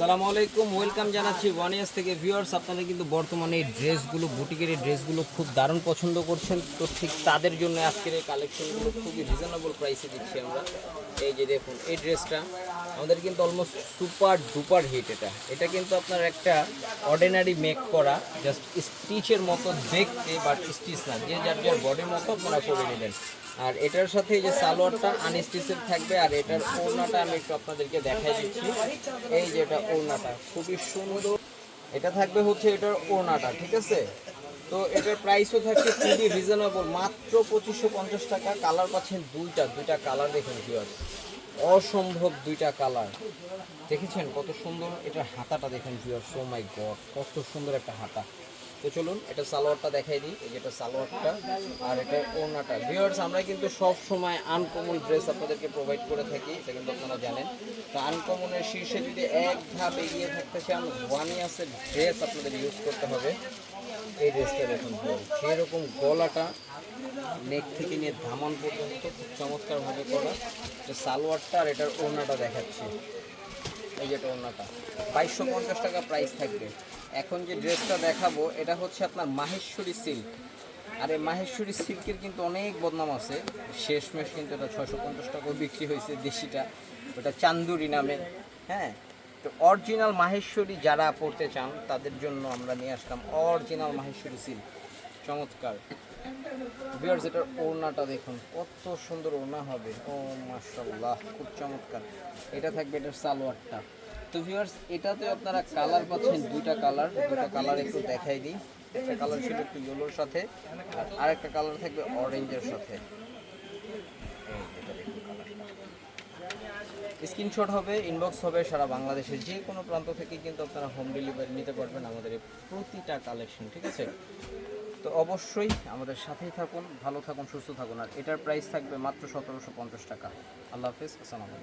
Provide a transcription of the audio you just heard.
সালামু আলাইকুম, ওয়েলকাম জানাচ্ছি ওয়ান ইয়ার্স থেকে ভিউয়ার্স। আপনারা কিন্তু বর্তমানে এই ড্রেসগুলো, বুটিকের এই ড্রেসগুলো খুব দারুণ পছন্দ করছেন। তো ঠিক তাদের জন্য আজকের এই কালেকশনগুলো খুবই রিজনেবল প্রাইসে দিচ্ছি আমরা। এই যে দেখুন, এই ড্রেসটা আমাদের কিন্তু অলমোস্ট সুপার ডুপার হিট এটা। এটা কিন্তু আপনার একটা অর্ডিনারি মেক করা জাস্ট স্টিচের মতো দেখতে বাট স্টিচ না, যে যার যার বডির মতো আপনারা করে নেবেন। আর এটার সাথে যে সালোয়ারটা আনস্টিচের থাকবে, আর এটার ওড়নাটা আমি একটু আপনাদেরকে দেখাই দিচ্ছি। এই যে এটা ওড়নাটা, খুবই সুন্দর। এটা থাকবে হচ্ছে এটার ওড়নাটা, ঠিক আছে? তো এটার প্রাইসও থাকছে খুবই রিজনেবল মাত্র পঁচিশশো পঞ্চাশ টাকা। কালার পাচ্ছেন দুইটা দুইটা কালার দেখুন ভিউয়ার্স অসম্ভব দুইটা কালার। দেখেছেন কত সুন্দর? এটা হাতাটা দেখেন ভিউয়ার্স সো মাই গড কত সুন্দর একটা হাতা। তো চলুন, এটা সালোয়ারটা দেখাই দিই। এই যেটা সালোয়ারটা আর এটা ওড়নাটা। ভিউয়ার্স আমরা কিন্তু সব সময় আনকমন ড্রেস আপনাদেরকে প্রোভাইড করে থাকি, এটা কিন্তু আপনারা জানেন। তো আনকমনের শীর্ষে যদি এক ধাপ এগিয়ে থাকতে চান ওয়ান ইয়ার্সের ড্রেস আপনাদের ইউজ করতে হবে। এই ড্রেসটা দেখুন সেরকম গলাটা নেক থেকে নিয়ে ধামান পর্যন্ত খুব চমৎকারভাবে করা। তো সালোয়ারটা আর এটার ওড়নাটা দেখাচ্ছি। এই যেটা ওড়নাটা। বাইশশো পঞ্চাশ টাকা প্রাইস থাকবে। এখন যে ড্রেসটা দেখাবো, এটা হচ্ছে আপনার মাহেশ্বরী সিল্ক আর এই মাহেশ্বরী সিল্কের কিন্তু অনেক বদনাম আছে। শেষমেশ কিন্তু এটা ছয়শো পঞ্চাশ টাকাও বিক্রি হয়েছে দেশিটা। ওটা চান্দুরি নামে হ্যাঁ? তো অরিজিনাল মাহেশ্বরী যারা পড়তে চান, তাদের জন্য আমরা নিয়ে আসলাম অরিজিনাল মাহেশ্বরী সিল্ক চমৎকার। ভিউয়ার্স এটার ওড়নাটা দেখুন, কত সুন্দর ওড়না হবে। ও মাশাল্লাহ খুব চমৎকার। এটা থাকবে এটার সালোয়ারটা। তো ভিউয়ার্স এটাতে আপনারা কালার পাচ্ছেন দুইটা কালার দুইটা কালার একটু দেখাই দিই। একটা কালার ছিল একটু ইয়েলোর সাথে, আর আরেকটা কালার থাকবে অরেঞ্জের সাথে। স্ক্রিনশট হবে ইনবক্স হবে সারা বাংলাদেশের যে কোনো প্রান্ত থেকে কিন্তু আপনারা হোম ডেলিভারি নিতে পারবেন আমাদের প্রতিটা কালেকশন ঠিক আছে? তো অবশ্যই আমাদের সাথেই থাকুন, ভালো থাকুন, সুস্থ থাকুন। আর এটার প্রাইস থাকবে মাত্র সতেরোশো পঞ্চাশ টাকা। আল্লাহ হাফিজ, আসসালামু